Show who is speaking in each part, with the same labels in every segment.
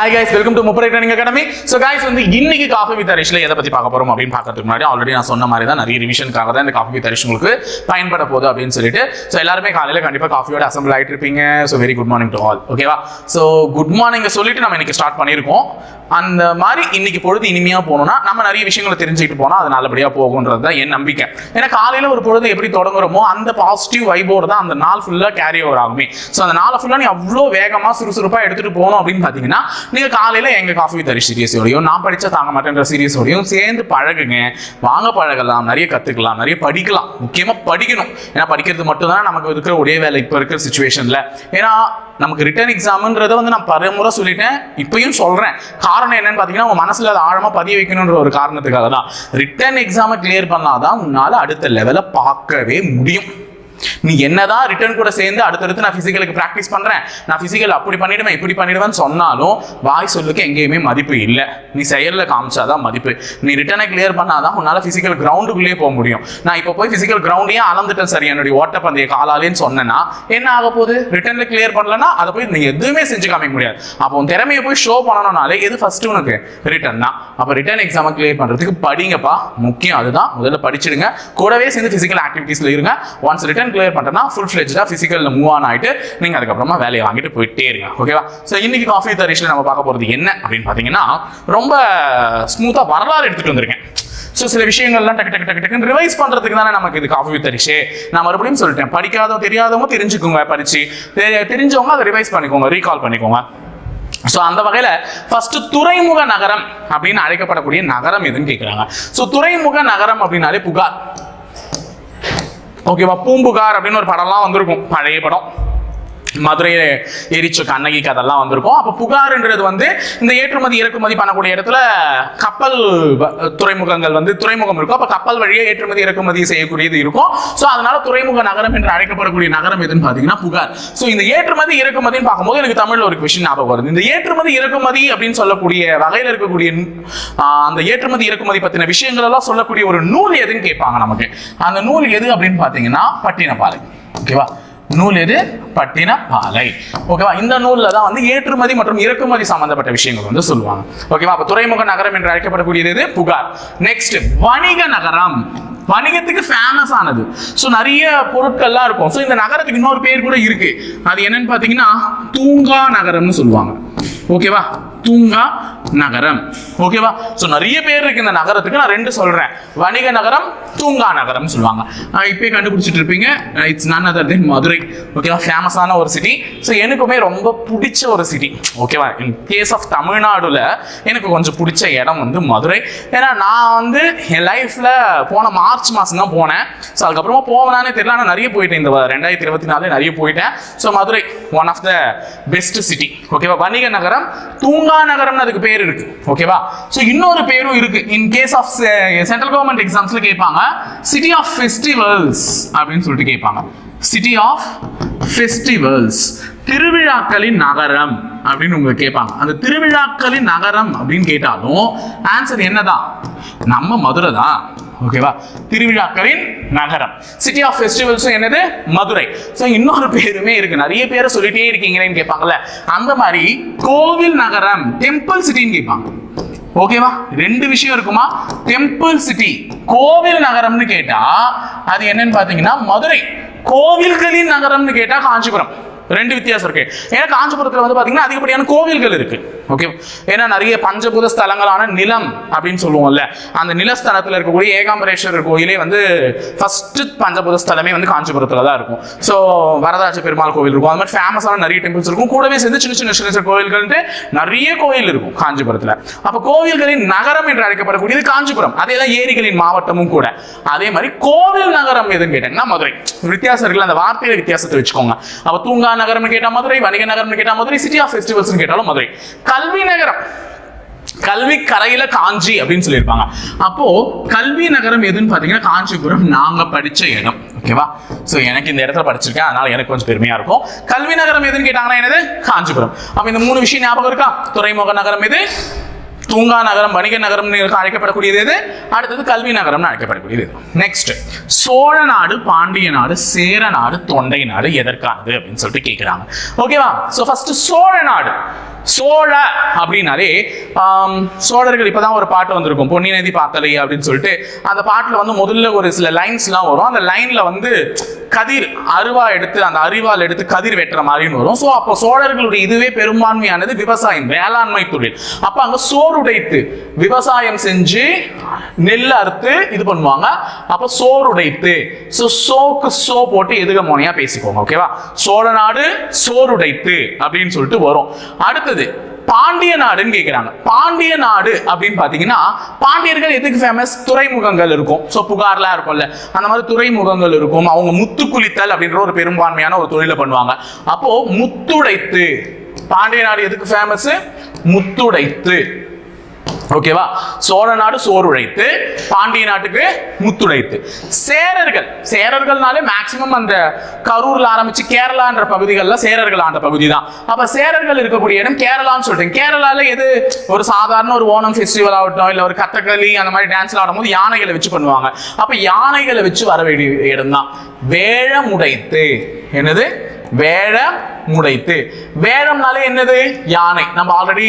Speaker 1: Hi guys welcome to முப்பரை training academy so guys வந்து இன்னைக்கு காஃபி வித் அரிஷில் எதை பற்றி பார்க்க போகிறோம் அப்படின்னு பார்க்கறதுக்கு முன்னாடி ஆல்ரெடி நான் சொன்ன மாதிரி தான் நிறைய ரிவிஷனுக்காக தான் இந்த காஃபி வித் அரிஷ் உங்களுக்கு பயன்பட போகுது அப்படின்னு சொல்லிட்டு. ஸோ எல்லாருமே காலையில் கண்டிப்பாக காஃபியோட அசம்பிள் ஆகிட்டு இருப்பீங்க. So very good morning to all ஓகேவா ஸோ குட் மார்னிங் சொல்லிட்டு நம்ம இன்னைக்கு ஸ்டார்ட் பண்ணியிருக்கோம். அந்த மாதிரி இன்னைக்கு பொழுது இனிமையாக போகணும்னா நம்ம நிறைய விஷயங்களை தெரிஞ்சுக்கிட்டு போனால் அது நல்லபடியாக போகுன்றது தான் என் நம்பிக்கை. ஏன்னா காலையில் ஒரு பொழுது எப்படி தொடங்குறோமோ அந்த பாசிட்டிவ் வைபோடு தான் அந்த நாள் ஃபுல்லாக கேரி ஓவர் ஆகுமே. ஸோ அந்த நாளை ஃபுல்லாக நீ அவ்வளோ வேகமாக சுறுசுறுப்பாக எடுத்துகிட்டு போகணும் அப்படின்னு பார்த்தீங்கன்னா நீங்கள் காலையில் எங்கள் காஃபி தரி சீரியஸோடையும் நான் படித்த தாங்க மாட்டேன்ற சீரியஸோடையும் சேர்ந்து பழகுங்க. வாங்க பழகலாம் நிறைய கற்றுக்கலாம் நிறைய படிக்கலாம். முக்கியமாக படிக்கணும். ஏன்னா படிக்கிறது மட்டும்தான் நமக்கு இருக்கிற ஒரே வேலை இப்போ இருக்கிற சுச்சுவேஷனில் ஏன்னா நமக்கு ரிட்டர்ன் எக்ஸாம்ன்றதை வந்து நான் பரமுறை சொல்லிட்டேன் இப்பயும் சொல்கிறேன் காரணம் என்னன்னு பார்த்தீங்கன்னா உங்கள் மனசில் அதை ஆழமாக பதிய வைக்கணுன்ற ஒரு காரணத்துக்காக தான் ரிட்டர்ன் எக்ஸாமை கிளியர் பண்ணாதான் உன்னால் அடுத்த லெவலை பார்க்கவே முடியும். நீ என்னதான் ரிட்டர்ன் கூட சேர்ந்து அடுத்தடுத்து நான் பிசிக்கலுக்கு ப்ராக்டிஸ் பண்றேன். நான் பிசிக்கல் அப்படி பண்ணிடுவேன் இப்படி பண்ணிடுவேன்னு சொன்னாலும் வாய் சொல்லுக்கு எங்கேயுமே மதிப்பு இல்லை. நீ செயலில் காமிச்சாதான் மதிப்பு. நீ ரிட்டனை கிளியர் பண்ணாதான் உன்னால பிசிக்கல் கிரவுண்டுக்குள்ளேயே போக முடியும். நான் இப்போ போய் பிசிக்கல் கிரவுண்டையே அளந்துட்டேன் சரி என்னுடைய ஓட்டப்பந்தய காலாலேன்னு சொன்னேன்னா என்ன ஆக போகுது? ரிட்டர்ன்ல கிளியர் பண்ணலன்னா அதை போய் நீ எதுவுமே செஞ்சு காமிக்க முடியாது. அப்போ உன் திறமையை போய் ஷோ பண்ணணும்னாலே எது ஃபர்ஸ்ட் உனக்கு? ரிட்டர்ன் தான். அப்போ ரிட்டர்ன் எக்ஸாமை கிளியர் பண்றதுக்கு படிங்கப்பா. முக்கியம் அதுதான். முதல்ல படிச்சிடுங்க. கூடவே சேர்ந்து பிசிக்கல் ஆக்டிவிட்டீஸ்ல இருங்க. ஒன்ஸ் ரிட்டர்ன் கிளியர் பண்ணிட்டேன்னா ஃபுல் ஃபிளெஜ்டாக ஃபிசிக்கலில் மூவ் ஆன் ஆகிட்டு நீங்கள் அதுக்கப்புறமா வேலையை வாங்கிட்டு போயிட்டே இருங்க. ஓகேவா ஸோ இன்னைக்கு காஃபி தரிஷில் நம்ம பார்க்க போகிறது என்ன அப்படின்னு பார்த்தீங்கன்னா ரொம்ப ஸ்மூத்தாக வரலாறு எடுத்துகிட்டு வந்திருக்கேன். ஸோ சில விஷயங்கள்லாம் டக்கு டக்கு டக்கு டக்குன்னு ரிவைஸ் பண்ணுறதுக்கு தானே நமக்கு இது காஃபி வித் அரிஷே நான் மறுபடியும் சொல்லிட்டேன். படிக்காதவங்க தெரியாதவங்க தெரிஞ்சுக்கோங்க படிச்சு. தெரிஞ்சவங்க அதை ரிவைஸ் பண்ணிக்கோங்க ரீகால் பண்ணிக்கோங்க. ஸோ அந்த வகையில் ஃபர்ஸ்ட் துறைமுக நகரம் அப்படின்னு அழைக்கப்படக்கூடிய நகரம் எதுன்னு கேட்குறாங்க ஸோ துறைமுக நகரம் அப்படின்னாலே புகார். ஓகேவா பூம்புகார் அப்படின்னு ஒரு படம்லாம் வந்திருக்கும். பழைய படம். மதுரையில் எரிச்ச கண்ணகி கதெல்லாம் வந்திருக்கும். அப்போ புகார்ன்றது வந்து இந்த ஏற்றுமதி இறக்குமதி பண்ணக்கூடிய இடத்துல கப்பல் வ- துறைமுகங்கள் வந்து துறைமுகம் இருக்கும். அப்போ கப்பல் வழியே ஏற்றுமதி இறக்குமதி செய்யக்கூடியது இருக்கும். ஸோ அதனால துறைமுக நகரம் என்று அழைக்கப்படக்கூடிய நகரம் எதுன்னு பார்த்தீங்கன்னா புகார். ஸோ இந்த ஏற்றுமதி இறக்குமதின்னு பார்க்கும்போது எனக்கு தமிழில் ஒரு விஷயம் ஞாபகம் வருது. இந்த ஏற்றுமதி இறக்குமதி அப்படின்னு சொல்லக்கூடிய வகையில் இருக்கக்கூடிய அந்த ஏற்றுமதி இறக்குமதி பற்றின விஷயங்கள் எல்லாம் சொல்லக்கூடிய ஒரு நூல் எதுன்னு கேட்பாங்க நமக்கு. அந்த நூல் எது அப்படின்னு பார்த்தீங்கன்னா பட்டினப்பாலை ஓகேவா? நூல் எது? பட்டினப்பாலை ஓகேவா இந்த நூலில் தான் வந்து ஏற்றுமதி மற்றும் இறக்குமதி சம்பந்தப்பட்ட விஷயங்கள் வந்து சொல்லுவாங்க. ஓகேவா அப்ப துறைமுக நகரம் என்று அழைக்கப்படக்கூடியது புகார். நெக்ஸ்ட் வணிக நகரம். வணிகத்துக்கு ஃபேமஸ் ஆனது. ஸோ நிறைய பொருட்கள்லாம் இருக்கும். ஸோ இந்த நகரத்துக்கு இன்னொரு பேர் கூட இருக்கு. அது என்னன்னு பார்த்தீங்கன்னா தூங்கா நகரம்னு சொல்லுவாங்க. ஓகேவா தூங்கா நகரம். ஓகேவா ஸோ நிறைய பேர் இருக்கு இந்த நகரத்துக்கு. நான் ரெண்டு சொல்றேன். வணிக நகரம் தூங்கா நகரம் சொல்லுவாங்க. இப்பயே கண்டுபிடிச்சிட்டு இருப்பீங்க. It's none other than Madurai. ஓகேவா ஃபேமஸான ஒரு சிட்டி ஸோ எனக்குமே ரொம்ப பிடிச்ச ஒரு சிட்டி ஓகேவா இன் கேஸ் ஆஃப் தமிழ்நாடுல எனக்கு கொஞ்சம் பிடிச்ச இடம் வந்து மதுரை. ஏன்னா நான் வந்து என் லைஃப்ல போன மார்ச் மாசம் தான் போனேன். ஸோ அதுக்கப்புறமா போவேனானே தெரியல. ஆனால் நிறைய போயிட்டேன். இந்த ரெண்டாயிரத்தி இருபத்தி நாலு நிறைய போயிட்டேன். So Madurai one of the best city ஓகேவா வணிக நகரம் தூங்கா நகரம்னு அதுக்கு பேர் இருக்கு. ஓகேவா ஸோ இன்னொரு பேரும் இருக்கு. In case of central government எக்ஸாம்ஸ்ல கேட்பாங்க சிட்டி ஆஃப் ஃபெஸ்டிவல்ஸ் அப்படின்னு சொல்லிட்டு கேட்பாங்க சிட்டி ஆஃப் ஃபெஸ்டிவல்ஸ் திருவிழாக்களின் நகரம் அப்படின்னு உங்க கேட்பாங்க. அந்த திருவிழாக்களின் நகரம் அப்படின்னு கேட்டாலும் ஆன்சர் என்னதான்? நம்ம மதுரை தான். ஓகேவா திருவிழாக்களின் நகரம். சிட்டி ஆஃப் ஃபெஸ்டிவல்ஸும் என்னது? மதுரை. ஸோ இன்னொரு பேருமே இருக்கு. நிறைய பேரை சொல்லிட்டே இருக்கீங்களேன்னு கேட்பாங்கல்ல. அந்த மாதிரி கோவில் நகரம் டெம்பிள் சிட்டின்னு கேட்பாங்க. ஓகேவா ரெண்டு விஷயம் இருக்குமா? டெம்பிள் சிட்டி கோவில் நகரம்னு கேட்டா அது என்னன்னு பாத்தீங்கன்னா மதுரை. கோவில்களின் நகரம்னு கேட்டா காஞ்சிபுரம். ரெண்டு வித்தியாசம் இருக்கு. ஏன்னா காஞ்சிபுரத்தில் வந்து பார்த்தீங்கன்னா அதிகப்படியான கோவில்கள் இருக்கு. ஓகே ஏன்னா நிறைய பஞ்சபூத ஸ்தலங்களான நிலம் அப்படின்னு சொல்லுவோம்ல. அந்த நிலஸ்தலத்தில் இருக்கக்கூடிய ஏகாம்பரேஸ்வரர் கோயிலே வந்து ஃபர்ஸ்ட் பஞ்சபூத ஸ்தலமே வந்து காஞ்சிபுரத்தில் தான் இருக்கும். ஸோ வரதராஜ பெருமாள் கோவில் இருக்கும். அது மாதிரி ஃபேமஸான நிறைய டெம்பிள்ஸ் இருக்கும். கூடவே சேர்ந்து சின்ன சின்ன சின்ன சின்ன கோயில்கள்ட்டு நிறைய கோயில் இருக்கும் காஞ்சிபுரத்தில். அப்போ கோவில்களின் நகரம் என்று அழைக்கப்படக்கூடியது காஞ்சிபுரம். அதே தான் ஏரிகளின் மாவட்டமும் கூட. அதே மாதிரி கோவில் நகரம் எதுன்னு கேட்டீங்கன்னா மதுரை. வித்தியாசம் இருக்குல்ல அந்த வார்த்தையில வித்தியாசத்தை வச்சுக்கோங்க. அப்போ தூங்கா நகரம்னு கேட்டா மதுரை வணிக நகரம்னு கேட்டா மதுரை சிட்டி ஆஃப் ஃபெஸ்டிவல்ஸ் கேட்டாலும் மதுரை. கல்வி நகரம். கல்வி கரையில காஞ்சி அப்படின்னு சொல்லியிருப்பாங்க. அப்போ கல்வி நகரம் எதுன்னு பாத்தீங்கன்னா காஞ்சிபுரம் நாங்க படிச்ச இடம். ஓகேவா சோ எனக்கு இந்த இடத்துல படிச்சிருக்கேன். அதனால எனக்கு கொஞ்சம் பெருமையா இருக்கும். கல்வி நகரம் எதுன்னு கேட்டாங்கன்னா என்னது? காஞ்சிபுரம். அப்ப இந்த மூணு விஷயம் ஞாபகம் இருக்கா? துறைமுக நகரம் எது? தூங்கா நகரம் வணிக நகரம் அழைக்கப்படக்கூடியது எது? அடுத்தது கல்வி நகரம்னு அழைக்கப்படக்கூடியது நெக்ஸ்ட் சோழ நாடு பாண்டிய நாடு சேர நாடு தொண்டை நாடு எதற்கானது அப்படின்னு சொல்லிட்டு கேட்குறாங்க ஓகேவா ஸோ ஃபர்ஸ்ட் சோழ நாடு. சோழ அப்படின்னாலே சோழர்கள் இப்போதான் ஒரு பாட்டு வந்திருக்கும். பொன்னி நதி பார்த்தலை அப்படின்னு சொல்லிட்டு அந்த பாட்டில் வந்து முதல்ல ஒரு சில லைன்ஸ்லாம் வரும். அந்த லைனில் வந்து கதிர் அருவா எடுத்து அந்த அரிவால் எடுத்து கதிர் வெட்டுற மாதிரின்னு வரும். ஸோ அப்போ சோழர்களுடைய இதுவே பெரும்பான்மையானது விவசாயம் வேளாண்மை தொழில். அப்போ அங்கே சோறு சோறுடைத்து விவசாயம் செஞ்சு நெல் அறுத்து இது பண்ணுவாங்க. அப்ப சோறுடைத்து ஸோ சோக்கு சோ போட்டு எதுக மோனையா பேசிக்கோங்க ஓகேவா சோழ நாடு சோறுடைத்து அப்படின்னு சொல்லிட்டு வரும். அடுத்தது பாண்டிய நாடுன்னு கேட்கிறாங்க பாண்டிய நாடு அப்படின்னு பாத்தீங்கன்னா பாண்டியர்கள் எதுக்கு ஃபேமஸ் துறைமுகங்கள் இருக்கும். ஸோ புகார்லாம் இருக்கும்ல. அந்த மாதிரி துறைமுகங்கள் இருக்கும். அவங்க முத்து குளித்தல் அப்படின்ற ஒரு பெரும்பான்மையான ஒரு தொழிலை பண்ணுவாங்க. அப்போ முத்துடைத்து. பாண்டிய நாடு எதுக்கு ஃபேமஸ் முத்துடைத்து. ஓகேவா சோழ நாடு சோறுழைத்து பாண்டிய நாட்டுக்கு முத்துழைத்து. சேரர்கள் சேரர்கள்னாலே மேக்சிமம் அந்த கரூர்ல ஆரம்பிச்சு கேரளான்ற பகுதிகளில் சேரர்கள் ஆண்ட பகுதி தான் அப்ப சேரர்கள் இருக்கக்கூடிய இடம் கேரளான்னு சொல்றேன். கேரளால எது? ஒரு சாதாரண ஒரு ஓணம் ஃபெஸ்டிவல் ஆகட்டும் இல்ல ஒரு கத்தக்களி அந்த மாதிரி டான்ஸ் ஆடும்போது யானைகளை வச்சு பண்ணுவாங்க. அப்ப யானைகளை வச்சு வர வேண்டிய இடம் தான் வேழமுடைத்து என்னது? வேழமுடைத்து வேழம்னாலே என்னது? யானை. நம்ம ஆல்ரெடி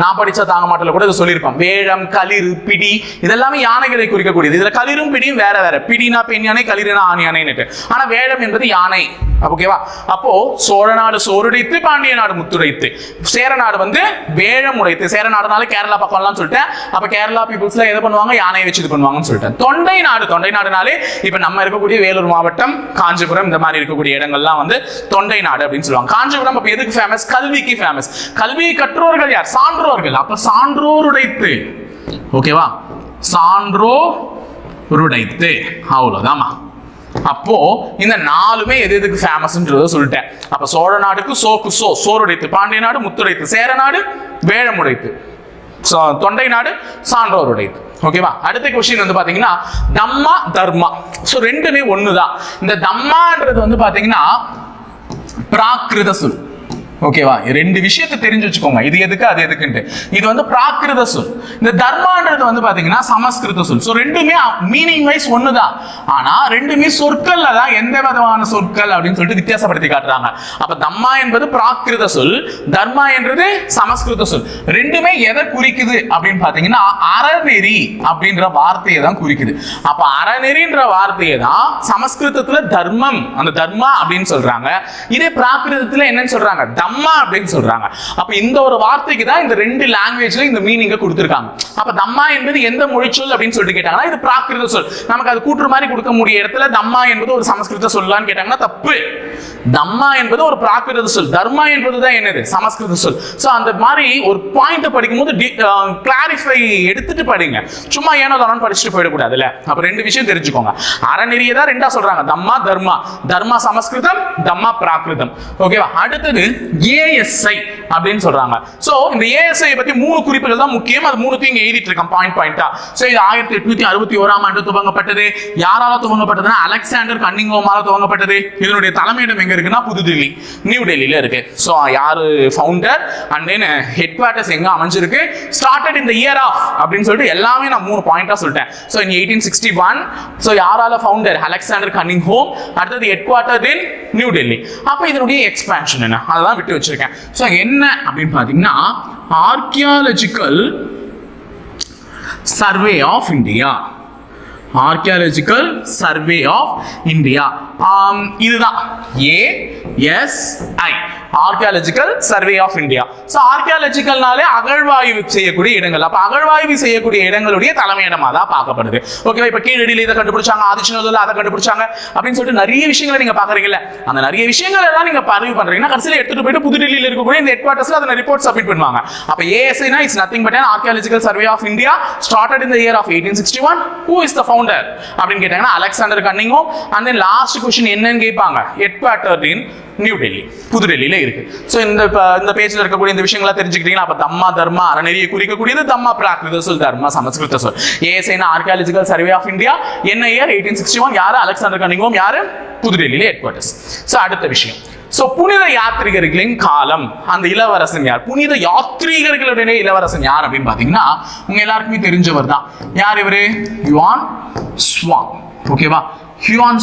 Speaker 1: நான் படிச்ச தாங்க மாட்டில் கூட இதை சொல்லியிருப்பேன். வேழம் களிர் பிடி இதெல்லாமே யானைகளை குறிக்கக்கூடியது. இதுல களிரும் பிடியும் வேற வேற. பிடினா பெண் யானை களிர்னா ஆண் யானைன்னுட்டு. ஆனா வேழம் என்பது யானை. ஓகேவா அப்போ சோழ நாடு சோறுடைத்து பாண்டிய நாடு முத்துடைத்து. சேர நாடு வந்து வேழம் உடைத்து. சேர நாடுனால கேரளா பக்கம்லாம் சொல்லிட்டேன். அப்ப கேரளா பீப்புள்ஸ்ல எதை பண்ணுவாங்க? யானையை வச்சு இது பண்ணுவாங்கன்னு சொல்லிட்டேன். தொண்டை நாடு தொண்டை நாடுனாலே இப்ப நம்ம இருக்கக்கூடிய வேலூர் மாவட்டம் காஞ்சிபுரம் இந்த மாதிரி இருக்கக்கூடிய இடங்கள்லாம் வந்து தொண்டை நாடு அப்படின்னு சொல்லுவாங்க. காஞ்சிபுரம் அப்ப எதுக்கு ஃபேமஸ் கல்விக்கு ஃபேமஸ் கல்வியை கற்றோர்கள் யார்? சான்றோர்கள். அப்ப சான்றோர் உடைத்து. ஓகேவா? சான்றோ உடைத்து. அவ்வளோதாம்மா அப்போ இந்த நாலுமே எது எதுக்கு ஃபேமஸ்ன்றத சொல்லிட்டேன். அப்ப சோழ நாடுக்கு சோக்கு சோ சோறுடைத்து பாண்டிய நாடு முத்துடைத்து சேர நாடு வேழமுடைத்து சோ- தொண்டை நாடு சான்றோர் உடைத்து. ஓகேவா? அடுத்த கொஸ்டின் வந்து பாத்தீங்கன்னா தம்மா தர்மா. சோ ரெண்டுமே ஒண்ணுதான். இந்த தம்மான்றது வந்து பாத்தீங்கன்னா பிராகிருத சொல். ஓகேவா ரெண்டு விஷயத்தை தெரிஞ்சு வச்சுக்கோங்க. இது எதுக்கு அது எதுக்குன்ட்டு. இது வந்து பிராகிருத சொல். இந்த தர்மான்றது வந்து பாத்தீங்கன்னா சமஸ்கிருத சொல். ஸோ ரெண்டுமே மீனிங் வைஸ் ஒண்ணுதான். ஆனா ரெண்டுமே சொற்கள்ல தான் எந்த விதமான சொற்கள் அப்படின்னு சொல்லிட்டு வித்தியாசப்படுத்தி காட்டுறாங்க. அப்ப தம்மா என்பது பிராகிருத சொல் தர்மா என்றது சமஸ்கிருத சொல். ரெண்டுமே எதை குறிக்குது அப்படின்னு பாத்தீங்கன்னா அறநெறி அப்படின்ற வார்த்தையை தான் குறிக்குது. அப்ப அறநெறின்ற வார்த்தையை தான் சமஸ்கிருதத்துல தர்மம் அந்த தர்மா அப்படின்னு சொல்றாங்க. இதே பிராகிருதத்துல என்னன்னு சொல்றாங்க? தம்மா அப்படின்னு சொல்றாங்க. அப்ப இந்த ஒரு வார்த்தைக்கு தான் இந்த ரெண்டு லாங்குவேஜ்ல இந்த மீனிங்க கொடுத்துருக்காங்க. அப்ப தம்மா என்பது எந்த மொழிச்சொல் அப்படின்னு சொல்லிட்டு கேட்டாங்கன்னா இது பிராகிருத சொல். நமக்கு அது கூற்று மாதிரி கொடுக்க முடிய இடத்துல தம்மா என்பது ஒரு சமஸ்கிருத சொல்லான்னு கேட்டாங்கன்னா தப்பு. தம்மா என்பது ஒரு பிராகிருத சொல். தர்மா என்பது தான் என்னது? சமஸ்கிருத சொல். சோ அந்த மாதிரி ஒரு பாயிண்ட் படிக்கும்போது கிளாரிஃபை எடுத்துட்டு படிங்க. சும்மா ஏனோ தானோன்னு படிச்சுட்டு போயிடக்கூடாதுல்ல. அப்ப ரெண்டு விஷயம் தெரிஞ்சுக்கோங்க. அறநெறியை தான் ரெண்டா சொல்றாங்க. தம்மா தர்மா. தர்மா சமஸ்கிருதம் தம்மா பிராகிருதம். ஓகேவா அடுத்தது ஏஎஸ்ஐ அப்படின்னு சொல்றாங்க. ஸோ இந்த ஏஎஸ்ஐ பத்தி மூணு குறிப்புகள் தான் முக்கியம். அது மூணுத்தையும் இங்க எழுதிட்டு இருக்கேன் பாயிண்ட் பாயிண்டா ஸோ இது ஆயிரத்தி எட்நூத்தி அறுபத்தி ஓராம் ஆண்டு துவங்கப்பட்டது. யாரால துவங்கப்பட்டதுன்னா அலெக்சாண்டர் கன்னிங்கோமால துவங்கப்பட்டது. இதனுடைய தலைமையிடம் எங்க இருக்குன்னா புதுதில்லி நியூ டெல்லியில இருக்கு. ஸோ யாரு founder and then headquarters எங்க அமைஞ்சிருக்கு? ஸ்டார்டட் இந்த இயர் ஆஃப் அப்படின்னு சொல்லிட்டு எல்லாமே நான் மூணு பாயிண்டா சொல்லிட்டேன். So in eighteen sixty one so யாரால ஃபவுண்டர் அலெக்சாண்டர் கன்னிங் ஹோம் அடுத்தது headquarter then new Delhi அப்போ இதனுடைய எக்ஸ்பேன்ஷன் என்ன? அதெல்லாம் விட்டு வச்சிருக்கேன். ஸோ என்ன அப்படின்னு பார்த்தீங்கன்னா archaeological survey of India archaeological survey of India இதுதான். A S I archaeological survey of India so ஆர்கியாலஜிக்கல்னாலே அகழ்வாய்வு செய்யக்கூடிய இடங்கள். அப்போ அகழ்வாய்வு செய்யக்கூடிய இடங்களுடைய தலைமையிடமாக தான் பார்க்கப்படுது. ஓகேவா இப்போ கீழடியில் இதை கண்டுபிடிச்சாங்க ஆதிச்சநல்லூர்ல அதை கண்டுபிடிச்சாங்க அப்படின்னு சொல்லிட்டு நிறைய விஷயங்களை நீங்கள் பாக்குறீங்கல்ல அந்த நிறைய விஷயங்கள் எல்லாம் நீங்கள் பதிவு பண்ணுறீங்கன்னா கடைசியில் எடுத்துட்டு போயிட்டு புதுடெல்லியில் இருக்கக்கூடிய இந்த ஹெட் குவார்ட்டர்ஸ்ல அதை ரிப்போர்ட் சப்மிட் பண்ணுவாங்க. அப்போ ஏஎஸ்ஐனா it's nothing but archaeological survey of India started in the year of eighteen sixty one who is the founder அப்படின்னு கேட்டாங்கன்னா அலெக்சாண்டர் கன்னிங்கும் அண்ட் தென் லாஸ்ட் கொஸ்டின் என்னன்னு கேட்பாங்க. Headquarter in New Delhi புது டெல்லியில இருக்கு. ஸோ இந்த இந்த பேஜ்ல இருக்கக்கூடிய இந்த விஷயங்களா தெரிஞ்சுக்கிட்டீங்கன்னா அப்ப தம்மா தர்மா அறநெறியை குறிக்கக்கூடியது தம்மா பிராகிருத சொல் தர்மா சமஸ்கிருத சொல். ஏஎஸ்ஐனா ஆர்கியாலஜிக்கல் சர்வே ஆஃப் இந்தியா என்ன இயர் எயிட்டீன் சிக்ஸ்டி ஒன் யாரு அலெக்சாண்டர் கனிங்கோம் யாரு? புது டெல்லியில ஹெட் குவார்ட்டர்ஸ் ஸோ அடுத்த விஷயம். சோ புனித யாத்ரிகர்களின் காலம் அந்த இளவரசன் யார்? புனித யாத்ரீகர்களுடைய இளவரசன் யார் அப்படின்னு பாத்தீங்கன்னா உங்க எல்லாருக்குமே தெரிஞ்சவர் தான். யார் இவரு? Yuan Chwang. ஓகேவா ஹியூன்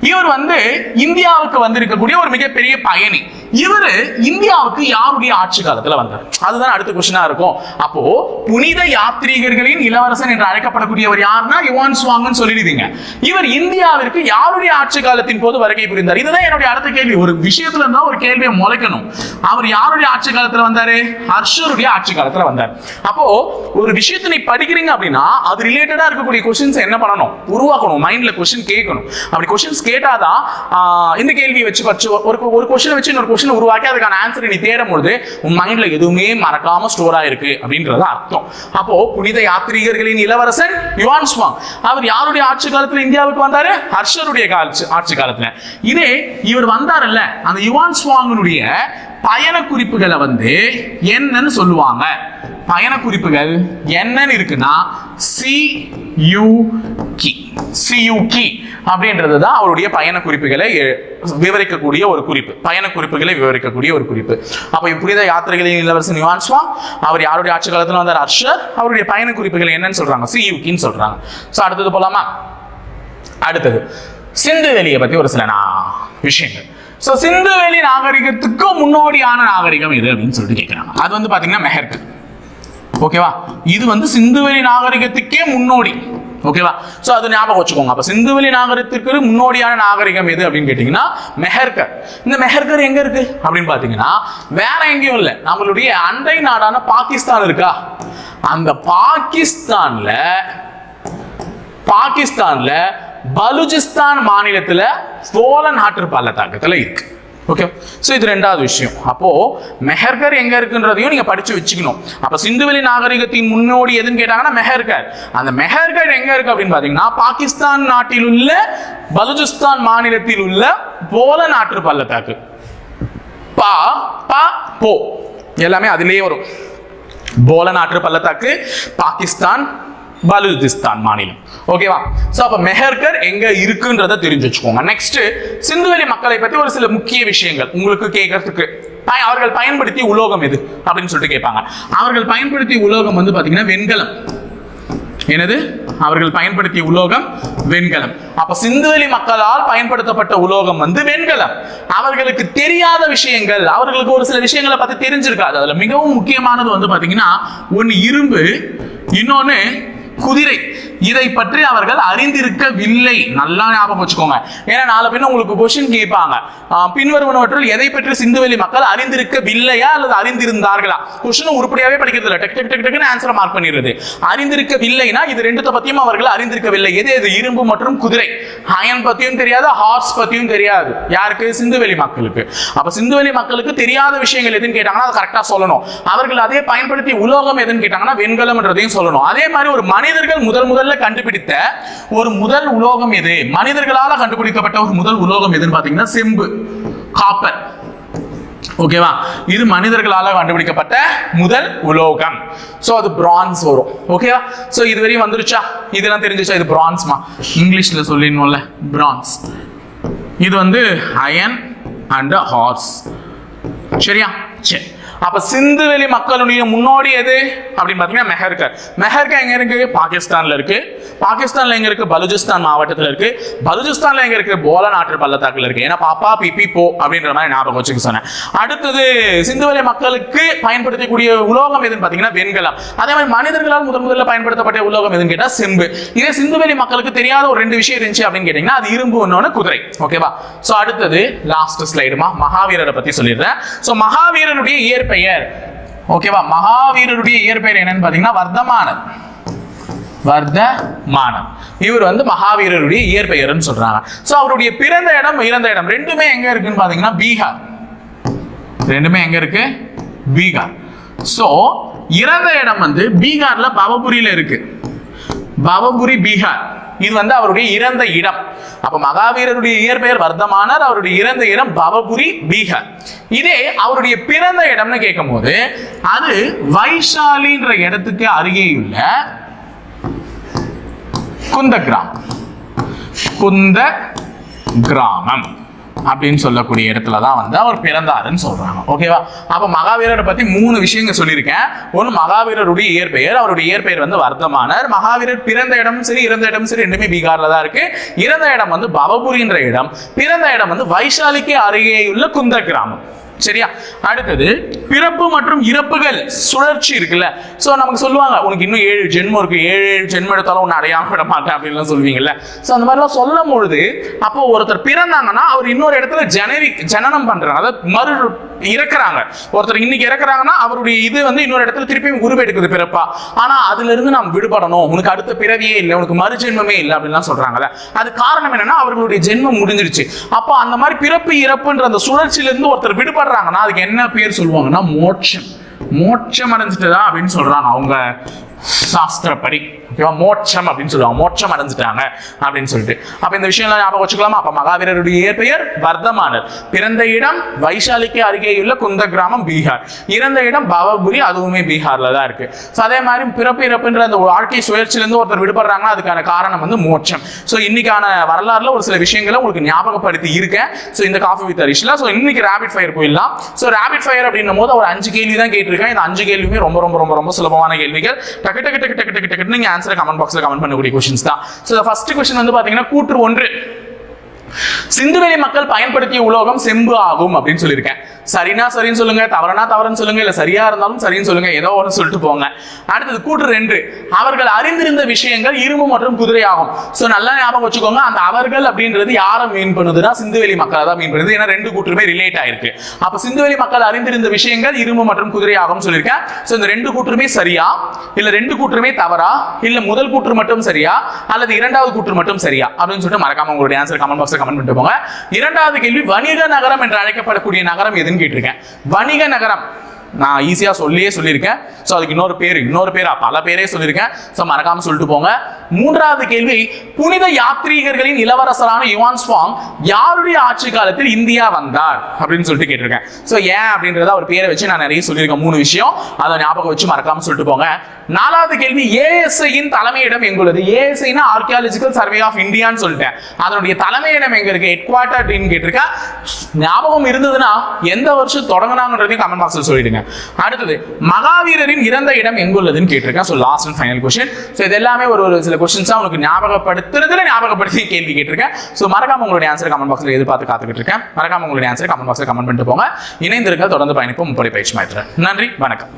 Speaker 1: இவர் வந்து இந்தியாவுக்கு வந்திருக்கக்கூடிய ஒரு மிகப்பெரிய பயணி. இவர் இந்தியாவுக்கு யாருடைய ஆட்சி காலத்துல வந்தார்? அதுதான் அடுத்த கொஸ்டினா இருக்கும். அப்போ புனித யாத்ரீகர்களின் இளவரசன் என்று அழைக்கப்படக்கூடியவர் யாருன்னா யுவான் சுவாங்கன்னு சொல்லிடுதீங்க இவர் இந்தியாவிற்கு யாருடைய ஆட்சி காலத்தின் போது வருகை புரிந்தார்? இதுதான் என்னுடைய அடுத்த கேள்வி. ஒரு விஷயத்துல இருந்தா ஒரு கேள்வியை முளைக்கணும். அவர் யாருடைய ஆட்சி காலத்துல வந்தாரு? ஹர்ஷருடைய ஆட்சி காலத்துல வந்தார். அப்போ ஒரு விஷயத்தை நீ படிக்கிறீங்க அப்படின்னா அது ரிலேட்டடா இருக்கக்கூடிய கொஸ்டின்ஸ் என்ன பண்ணணும்? உருவாக்கணும். மைண்ட்ல கொஸ்டின் கேட்கணும். அப்படி கொஸ்டின்ஸ் கேட்டாதான் இந்த கேள்வியை வச்சு வச்சு ஒரு ஒரு கொஸ்டின் வச்சு இன்னொரு கொஸ்டின் உருவாக்கி அதுக்கான ஆன்சரை நீ தேடும் பொழுது உன் மைண்ட்ல எதுவுமே மறக்காம ஸ்டோர் ஆயிருக்கு அப்படின்றது அர்த்தம். அப்போ புனித யாத்ரீகர்களின் இளவரசன் யுவான் சுவாங் அவர் யாருடைய ஆட்சி காலத்துல இந்தியாவுக்கு வந்தாரு? ஹர்ஷருடைய ஆட்சி ஆட்சி காலத்துல. இதே இவர் வந்தாருல்ல அந்த யுவான் ஸ்வாங்கனுடைய பயண குறிப்புகளை வந்து என்னன்னு சொல்லுவாங்க. பயண குறிப்புகள் என்னன்னு இருக்குன்னா சி யூ கி சியூகி அப்படின்றது தான் அவருடைய பயண குறிப்புகளை விவரிக்கக்கூடிய ஒரு குறிப்பு. பயண குறிப்புகளை விவரிக்கக்கூடிய ஒரு குறிப்பு. அப்போ புனித யாத்திரைகளின் இளவரசன் யுவான்ஸ்வா அவர் யாருடைய ஆட்சி காலத்தில் வந்தார்? அர்ஷர். அவருடைய பயண குறிப்புகள் என்னன்னு சொல்றாங்க. சி சொல்றாங்க. ஸோ அடுத்தது போலாமா? அடுத்தது. சிந்துவெளியை பத்தி ஒரு சில நா- விஷயங்கள். ஸோ சிந்துவெளி நாகரிகத்துக்கு முன்னோடியான நாகரிகம் எது அப்படின்னு சொல்லிட்டு கேட்குறாங்க அது வந்து பார்த்தீங்கன்னா மெஹர்கர் ஓகேவா இது வந்து சிந்துவெளி நாகரிகத்துக்கே முன்னோடி. ஓகேவா ஸோ அது ஞாபகம் வச்சுக்கோங்க. அப்போ சிந்துவெளி நாகரிகத்திற்கு முன்னோடியான நாகரிகம் எது அப்படின்னு கேட்டிங்கன்னா மெஹர்கர். இந்த மெஹர்கர் எங்க இருக்கு? அப்படின்னு பார்த்தீங்கன்னா வேற எங்கேயும் இல்லை. நம்மளுடைய அண்டை நாடான பாகிஸ்தான் இருக்கா? அந்த பாகிஸ்தான்ல பாகிஸ்தான்ல பலுஜிஸ்தான் மாநிலத்துல சோழன் ஆற்று பள்ளத்தாக்கத்தில் இருக்கு. ஓகே ஸோ இது ரெண்டாவது விஷயம். அப்போ மெஹர்கர் எங்க இருக்குன்றதையும் நீங்க படிச்சு வச்சுக்கணும். அப்ப சிந்துவெளி நாகரிகத்தின் முன்னோடி எதுன்னு கேட்டாங்கன்னா மெஹர்கர். அந்த மெஹர்கர் எங்க இருக்கு அப்படின்னு பாத்தீங்கன்னா பாகிஸ்தான் நாட்டில் உள்ள பலுஜிஸ்தான் மாநிலத்தில் உள்ள போலன் ஆற்று பள்ளத்தாக்கு. பா பா போ. எல்லாமே அதிலேயே வரும். போலன் ஆற்று பள்ளத்தாக்கு பாகிஸ்தான் பலூச்சிஸ்தான் மாநிலம். ஓகேவா ஸோ அப்போ மெஹர்கர் எங்க இருக்குன்றத தெரிஞ்சு வச்சுக்கோங்க. நெக்ஸ்ட் சிந்துவெளி மக்களை பற்றி ஒரு சில முக்கிய விஷயங்கள் உங்களுக்கு கேட்கறதுக்கு. அவர்கள் பயன்படுத்திய உலோகம் எது? அப்படின்னு சொல்லிட்டு கேட்பாங்க. அவர்கள் பயன்படுத்திய உலோகம் வந்து பார்த்தீங்கன்னா வெண்கலம். எனது அவர்கள் பயன்படுத்திய உலோகம் வெண்கலம். அப்ப சிந்துவெளி மக்களால் பயன்படுத்தப்பட்ட உலோகம் வந்து வெண்கலம். அவர்களுக்கு தெரியாத விஷயங்கள் அவர்களுக்கு ஒரு சில விஷயங்களை பத்தி தெரிஞ்சிருக்காது. அதுல மிகவும் முக்கியமானது வந்து பாத்தீங்கன்னா ஒன்னு இரும்பு இன்னொன்னு குதிரை. இதை பற்றி அவர்கள் அறிந்திருக்கவில்லை. நல்லா ஞாபகம் வச்சுக்கோங்க. ஏன்னா நாலு பின்ன உங்களுக்கு கொஸ்டின் கேட்பாங்க. பின்வருவனவற்றில் எதை பற்றி சிந்துவெளி மக்கள் அறிந்திருக்கவில்லையா அல்லது அறிந்திருந்தார்களா? கொஸ்டின் உருப்படியாவே படிக்கிறது இல்லை டக் டக் டக் டக்குன்னு ஆன்சரை மார்க் பண்ணிடுறது. அறிந்திருக்கவில்லைனா இது ரெண்டுத்த பத்தியும் அவர்கள் அறிந்திருக்கவில்லை. எது எது? இரும்பு மற்றும் குதிரை. அயன் பத்தியும் தெரியாது ஹார்ஸ் பத்தியும் தெரியாது. யாருக்கு? சிந்துவெளி மக்களுக்கு. அப்ப சிந்துவெளி மக்களுக்கு தெரியாத விஷயங்கள் எதுன்னு கேட்டாங்கன்னா அதை கரெக்டா சொல்லணும். அவர்கள் அதே பயன்படுத்தி உலோகம் எதுன்னு கேட்டாங்கன்னா வெண்கலம்ன்றதையும் சொல்லணும். அதே மாதிரி ஒரு மனிதர்கள் முதல் முதல்ல கண்டுபிடித்த ஒரு முதல் உலோகம் எது? மனிதர்களால் கண்டுபிடிக்கப்பட்ட ஒரு முதல் உலோகம் எதுன்னு பார்த்தீங்கன்னா செம்பு காப்பர். ஓகேவா இது மனிதர்களால கண்டுபிடிக்கப்பட்ட முதல் உலோகம். சோ அது பிரான்ஸ் வரும். ஓகேவா சோ இது வரையும் வந்துருச்சா? இதெல்லாம் தெரிஞ்சிச்சா? இது பிரான்ஸ்மா இங்கிலீஷ்ல சொல்லிடணும்ல பிரான்ஸ் இது வந்து அயன் அண்ட் ஹார்ஸ் சரியா? சரி. அப்ப சிந்துவெளி மக்களுடைய முன்னோடி எது? அப்படின்னு பாத்தீங்கன்னா மெஹர்கர். மெஹர்கர் எங்க இருக்கு? பாகிஸ்தான்ல இருக்கு. பாகிஸ்தான்ல எங்க இருக்கு? பலுஜிஸ்தான் மாவட்டத்துல இருக்கு. பலுஜிஸ்தான்ல எங்க இருக்கு? போல நாட்டு பள்ளத்தாக்கில் இருக்கு. ஏன்னா பாப்பா பிபி போ அப்படின்ற மாதிரி ஞாபகம் வச்சுக்க சொன்னேன். அடுத்தது சிந்துவெளி மக்களுக்கு பயன்படுத்தக்கூடிய உலோகம் எதுன்னு பாத்தீங்கன்னா வெண்கலம். அதே மாதிரி மனிதர்களால் முதன் முதல்ல பயன்படுத்தப்பட்ட உலோகம் எதுன்னு கேட்டா செம்பு. இதே சிந்துவெளி மக்களுக்கு தெரியாத ஒரு ரெண்டு விஷயம் இருந்துச்சு அப்படின்னு கேட்டீங்கன்னா அது இரும்பு ஒன்னொன்னு குதிரை. ஓகேவா சோ அடுத்தது லாஸ்ட் ஸ்லைடுமா மகாவீரரை பத்தி சொல்லிடுறேன். சோ மகாவீரனுடைய இயற்பெயர் ஓகேவா மகாவீரருடைய இயற்பெயர் என்னன்னு பாத்தீங்கன்னா வர்த்தமானன் வர்த்தமானன் இவர் வந்து மகாவீரருடைய இயற்பெயர்னு சொல்றாங்க. சோ அவருடைய பிறந்த இடம் இறந்த இடம் ரெண்டுமே எங்க இருக்குன்னு பாத்தீங்கன்னா பீகார். ரெண்டுமே எங்க இருக்கு? பீகார். சோ இறந்த இடம் வந்து பீகார்ல பவபுரியில இருக்கு. பவபுரி பீகார். இது வந்து அவருடைய இறந்த இடம். அப்ப மகாவீரருடைய இயற்பெயர் வர்த்தமானர் அவருடைய இறந்த இடம் பவபுரி பீகார். இதே அவருடைய பிறந்த இடம்னு கேட்கும்போது அது வைஷாலின்ற இடத்துக்கு அருகேயுள்ள குந்த கிராமம் குந்த கிராமம் அப்படின்னு சொல்லக்கூடிய இடத்துல தான் வந்து அவர் பிறந்தாருன்னு சொல்றாங்க. ஓகேவா அப்ப மகாவீரரை பத்தி மூணு விஷயங்கள் சொல்லியிருக்கேன். ஒன்று மகாவீரருடைய இயற்பெயர். அவருடைய இயற்பெயர் வந்து வர்த்தமானர். மகாவீரர் பிறந்த இடமும் சரி இறந்த இடமும் சரி ரெண்டுமே பீகார்ல தான் இருக்கு. இறந்த இடம் வந்து பவபுரின்ற இடம். பிறந்த இடம் வந்து வைஷாலிக்கு அருகேயுள்ள குந்த கிராமம் சரியா? அடுத்தது பிறப்பு மற்றும் இறப்புகள் சுழற்சி இருக்குல்ல? சோ நமக்கு சொல்லுவாங்க உனக்கு இன்னும் ஏழு ஜென்மம் இருக்கு. ஏழு ஏழு ஜென்மம் எடுத்தாலும் உன்னை அடையாம விட மாட்டேன். அப்படின்லாம் சொல்லுவீங்கல்ல. சோ அந்த மாதிரிலாம் சொல்லும் பொழுது அப்போ ஒருத்தர் பிறந்தாங்கன்னா அவர் இன்னொரு இடத்துல ஜெனரி ஜனனம் பண்றாங்க அதாவது மறு இறக்குறாங்க. ஒருத்தர் இன்னைக்கு இறக்குறாங்கன்னா அவருடைய இது வந்து இன்னொரு இடத்துல திருப்பியும் உருவெடுக்குது பிறப்பா. ஆனா அதுல இருந்து நாம் விடுபடணும். உனக்கு அடுத்த பிறவியே இல்லை. உனக்கு மறுஜென்மமே இல்லை அப்படின்லாம் சொல்றாங்கல்ல. அது காரணம் என்னன்னா அவர்களுடைய ஜென்மம் முடிஞ்சிருச்சு. அப்போ அந்த மாதிரி பிறப்பு இறப்புன்ற அந்த சுழற்சியிலிருந்து ஒருத்தர் விடுபடுற விடுபடுறாங்கன்னா அதுக்கு என்ன பேர் சொல்லுவாங்கன்னா மோட்சம். மோட்சம் அடைஞ்சிட்டுதான் அப்படின்னு சொல்றாங்க. அவங்க சாஸ்திரப்படி. ஓகேவா மோட்சம் அப்படின்னு சொல்லுவாங்க. மோட்சம் அடைஞ்சிட்டாங்க அப்படின்னு சொல்லிட்டு. அப்ப இந்த விஷயம்லாம் ஞாபகம் வச்சுக்கலாமா? அப்ப மகாவீரருடைய இயற்பெயர் வர்தமானர் பிறந்த இடம் வைஷாலிக்கு அருகேயுள்ள குந்த கிராமம் பீகார். இறந்த இடம் பவபுரி அதுவுமே பீகார்ல தான் இருக்கு. ஸோ அதே மாதிரி பிறப்பு இறப்புன்ற அந்த வாழ்க்கை சுழற்சியிலிருந்து ஒருத்தர் விடுபடுறாங்கன்னா அதுக்கான காரணம் வந்து மோட்சம். ஸோ இன்னைக்கான வரலாறுல ஒரு சில விஷயங்களை உங்களுக்கு ஞாபகப்படுத்தி இருக்கேன். ஸோ இந்த காஃபி வித் அரிஷ்ல ஸோ இன்னைக்கு ரேபிட் ஃபயர் போயிடலாம். ஸோ ரேபிட் ஃபயர் அப்படின்னும் போது ஒரு அஞ்சு கேள்வி தான் கேட்டிருக்கேன். இந்த அஞ்சு கேள்வியுமே ரொம்ப ரொம்ப ரொம்ப ரொம்ப சுலபமான கேள்விகள். டக்கு டக்கு டக்கு டக்கு டக்கு டக்கு நீங்க ஆன்சரை கமெண்ட் பாக்ஸ்ல கமெண்ட் பண்ணக்கூடிய கொஸ்டின்ஸ் தான். ஸோ ஃபர்ஸ்ட் கொஸ்டின் வந்து பாத்தீங்கன்னா கூற்று ஒன்று. சிந்துவெளி மக்கள் பயன்படுத்திய உலோகம் செம்பு ஆகும் அப்படின்னு சொல்லியிருக்கேன். சரினா சரின்னு சொல்லுங்க தவறுனா தவறுன்னு சொல்லுங்க இல்ல சரியா இருந்தாலும் சரின்னு சொல்லுங்க ஏதோ ஒன்று சொல்லிட்டு போங்க. அடுத்தது கூற்று ரெண்டு அவர்கள் அறிந்திருந்த விஷயங்கள் இரும்பு மற்றும் குதிரை ஆகும் ஸோ நல்லா ஞாபகம் வச்சுக்கோங்க அந்த அவர்கள் அப்படின்றது யாரை மீன் பண்ணுதுன்னா சிந்துவெளி மக்களை தான் மீன் பண்ணுது. ஏன்னா ரெண்டு கூற்றுமே ரிலேட் ஆயிருக்கு. அப்ப சிந்துவெளி மக்கள் அறிந்திருந்த விஷயங்கள் இரும்பு மற்றும் குதிரை ஆகும் சொல்லியிருக்கேன். ஸோ இந்த ரெண்டு கூற்றுமே சரியா? இல்ல ரெண்டு கூற்றுமே தவறா? இல்ல முதல் கூற்று மட்டும் சரியா? அல்லது இரண்டாவது கூற்று மட்டும் சரியா? அப்படின்னு சொல்லிட்டு மறக்காம உங்களுடைய ஆன்சர் கமெண்ட் பாக்ஸ் கமெண்ட் பண்ணிட்டு போங்க இரண்டாவது கேள்வி வணிக நகரம் என்று அழைக்கப்படக்கூடிய நகரம் எதுன்னு கேட்டிருக்கேன். வணிக நகரம். நான் ஈஸியாக சொல்லியே சொல்லியிருக்கேன். ஸோ அதுக்கு இன்னொரு பேர் இன்னொரு பேரா பல பேரே சொல்லியிருக்கேன். ஸோ மறக்காம சொல்லிட்டு போங்க. மூன்றாவது கேள்வி புனித யாத்ரீகர்களின் இளவரசரான யுவான் ஸ்வாங் யாருடைய ஆட்சி காலத்தில் இந்தியா வந்தார்? அப்படின்னு சொல்லிட்டு கேட்டிருக்கேன். ஸோ ஏன் அப்படின்றத அவர் பேரை வச்சு நான் நிறைய சொல்லியிருக்கேன் மூணு விஷயம். அதை ஞாபகம் வச்சு மறக்காம சொல்லிட்டு போங்க. நாலாவது கேள்வி ஏஎஸ்ஐயின் தலைமையிடம் எங்குள்ளது? ஏஎஸ்ஐனா ஆர்கியாலஜிக்கல் சர்வே ஆஃப் இந்தியான்னு சொல்லிட்டேன். அதனுடைய தலைமையிடம் எங்க இருக்கு? ஹெட் குவார்ட்டர் அப்படின்னு கேட்டிருக்கேன். ஞாபகம் இருந்ததுன்னா எந்த வருஷம் தொடங்கினாங்கன்றதையும் கமெண்ட் பாக்ஸில் சொல்லிடுங்க. அடுத்தது மகாவீரரின் இறந்த இடம் எங்குள்ளதுன்னு கேட்டிருக்கேன். So last and final question so இது எல்லாமே ஒரு ஒரு சில கொஸ்டின்ஸாக உங்களுக்கு ஞாபகப்படுத்துறதுல ஞாபகப்படுத்தி கேள்வி கேட்டிருக்கேன். ஸோ மறக்காம உங்களுடைய ஆன்சர் கமெண்ட் பாக்ஸில் எதிர்பார்த்து காத்துக்கிட்டு இருக்கேன். மறக்காம உங்களுடைய ஆன்சர் கமெண்ட் பாக்ஸில் கமெண்ட் பண்ணிட்டு போங்க. இணைந்திருக்க தொடர்ந்து பயணிப்போம். முப்படை பயிற்சி மைத்திரன் நன்றி வணக்கம்.